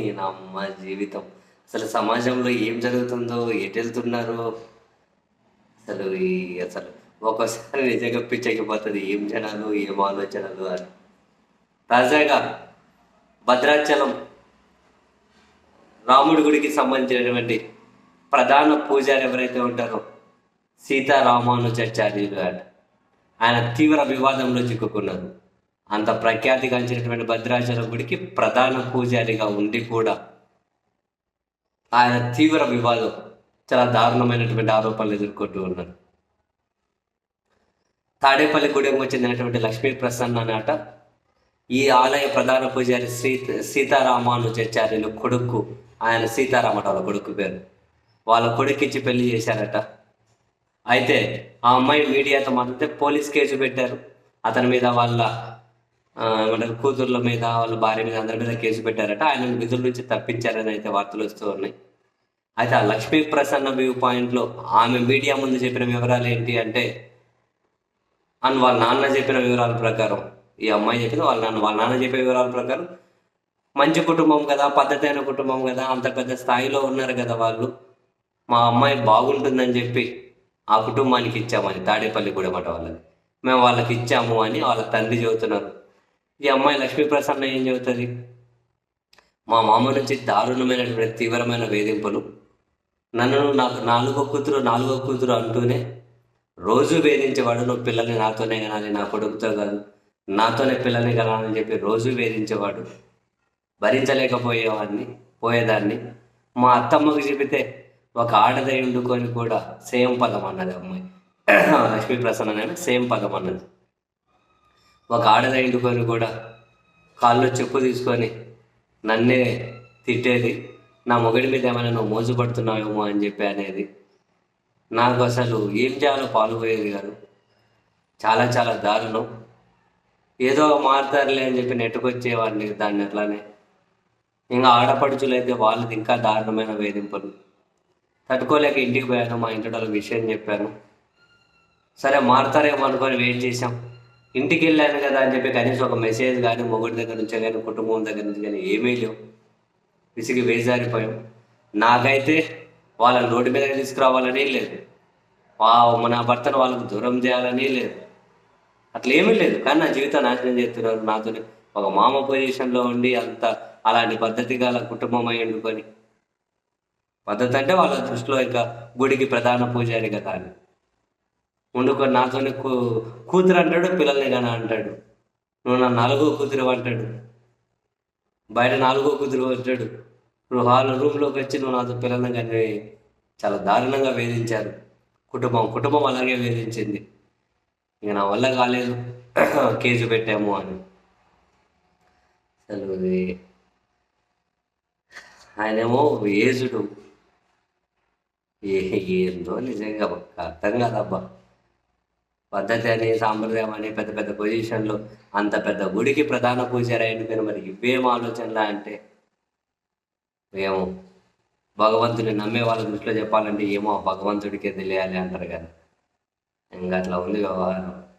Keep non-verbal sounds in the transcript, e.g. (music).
అమ్మ జీవితం. అసలు సమాజంలో ఏం జరుగుతుందో ఎటు వెళ్తున్నారో? అసలు ఈ అసలు ఒక్కోసారి నిజంగా పిచ్చెక్కిపోతుంది. ఏం జనాలు ఏం ఆలోచనలు అని. తాజాగా భద్రాచలం రాముడి గుడికి సంబంధించినటువంటి ప్రధాన పూజారి ఎవరైతే ఉంటారో సీతారామానుజాచార్యులు అంట. ఆయన తీవ్ర వివాదంలో చిక్కుకున్నారు. అంత ప్రఖ్యాతిగాంచినటువంటి భద్రాచలం గుడికి ప్రధాన పూజారిగా ఉండి కూడా ఆయన తీవ్ర వివాదం చాలా దారుణమైనటువంటి ఆరోపణలు ఎదుర్కొంటూ ఉన్నారు. తాడేపల్లి గుడికి చెందినటువంటి లక్ష్మీ ప్రసన్న అనే ఈ ఆలయ ప్రధాన పూజారి శ్రీ సీతారామానుజాచార్యులు కొడుకు ఆయన సీతారామట వాళ్ళ కొడుకు పేరు. వాళ్ళ కొడుకు ఇచ్చి పెళ్ళి చేశారట. అయితే ఆ అమ్మాయి మీడియాతో మాట్లాడితే పోలీస్ కేసు పెట్టారు. అతని మీద వాళ్ళ మన కూతుర్ల మీద వాళ్ళ భార్య మీద అందరి మీద కేసు పెట్టారట. ఆయన విధుల నుంచి తప్పించారని అయితే వార్తలు వస్తూ ఉన్నాయి. అయితే ఆ లక్ష్మీ ప్రసన్న వ్యూ పాయింట్లో ఆమె మీడియా ముందు చెప్పిన వివరాలు ఏంటి అంటే అని వాళ్ళ నాన్న చెప్పిన వివరాల ప్రకారం ఈ అమ్మాయి చెప్పింది వాళ్ళ నాన్న వాళ్ళ నాన్న చెప్పే వివరాల ప్రకారం మంచి కుటుంబం కదా పద్ధతి అయిన కుటుంబం కదా అంత పెద్ద స్థాయిలో ఉన్నారు కదా వాళ్ళు. మా అమ్మాయి బాగుంటుందని చెప్పి ఆ కుటుంబానికి ఇచ్చామని తాడేపల్లి కూడా మాట వాళ్ళని మేము వాళ్ళకి ఇచ్చాము అని వాళ్ళ తండ్రి చెబుతున్నారు. ఈ అమ్మాయి లక్ష్మీ ప్రసన్న ఏం చెబుతుంది? మా మామ నుంచి దారుణమైనటువంటి తీవ్రమైన వేధింపులు. నన్ను నాకు నాలుగో కూతురు నాలుగో కూతురు అంటూనే రోజు వేధించేవాడు నువ్వు పిల్లల్ని నాతోనే కనాలి నా కొడుకుతో కాదు. నాతోనే పిల్లల్ని కనాలని చెప్పి రోజు వేధించేవాడు. భరించలేకపోయేవాడిని పోయేదాన్ని. మా అత్తమ్మకి చెబితే ఒక ఆడదై ఉండుకొని కూడా సేమ్ పదం అన్నది అమ్మాయి. (clears throat) లక్ష్మీ ప్రసన్న అనేది సేమ్ పదం అన్నది. ఒక ఆడదై ఉండుకొని కూడా కాళ్ళు చెప్పు తీసుకొని నన్నే తిట్టేది నా మొగడి మీద ఏమైనా నువ్వు మోసపడుతున్నావేమో అని చెప్పి అనేది. నాకు అసలు ఏం చేయాలో పాల్పోయేది కాదు. చాలా చాలా దారుణం. ఏదో మారుతారులే అని చెప్పి నెట్టుకొచ్చేవాడిని దాన్ని అట్లానే. ఇంకా ఆడపడుచులు అయితే వాళ్ళది ఇంకా దారుణమైన వేధింపులు. తట్టుకోలేక ఇంటికి పోయాను మా ఇంటి వాళ్ళకి విషయం చెప్పాను. సరే మారుతారేమో అనుకొని వెయిట్ చేశాం. ఇంటికి వెళ్ళాను కదా అని చెప్పి కనీసం ఒక మెసేజ్ కానీ మొగుడి దగ్గర నుంచి కానీ కుటుంబం దగ్గర నుంచి కానీ ఏమీ లేవు. విసిగి వేజారిపోయాం. నాకైతే వాళ్ళ రోడ్డు మీద తీసుకురావాలని లేదు. వా- మన భర్తను వాళ్ళకు దూరం చేయాలని లేదు. అట్లా ఏమీ లేదు. కానీ నా జీవితం నాశనం చేస్తున్నారు నాతో ఒక మామ పొజిషన్లో ఉండి అంత అలాంటి పద్ధతి గల కుటుంబం అయి ఉండుకొని. పద్ధతి అంటే వాళ్ళ దృష్టిలో ఇంకా గుడికి ప్రధాన పూజారి కదా అని ముందుకు నాతోనే కూ కూతురు అంటాడు పిల్లల్ని కానీ అంటాడు. నువ్వు నా నాలుగో కూతురు అంటాడు. బయట నాలుగో కూతురు అంటాడు. ఇప్పుడు హాల్ రూమ్లోకి వచ్చి నువ్వు నాతో పిల్లల్ని కానీ చాలా దారుణంగా వేధించారు. కుటుంబం కుటుంబం అలాగే వేధించింది. ఇక నా వల్ల కాలేదు. (clears throat) కేసు పెట్టాము అని. అసలు ఆయనేమో ఏజుడు ఏ ఏందో నిజంగా అర్థం కాదబ్బా. పద్ధతి అని సాంప్రదాయం అని పెద్ద పెద్ద పొజిషన్లు అంత పెద్ద గుడికి ప్రధాన పూజారి అయిన మరి ఇవేం ఆలోచనలా అంటే? ఏమో భగవంతుని నమ్మే వాళ్ళ దృష్టిలో చెప్పాలంటే ఏమో భగవంతుడికే తెలియాలి అంటారు కదా. ఇంకా అట్లా ఉంది వ్యవహారం.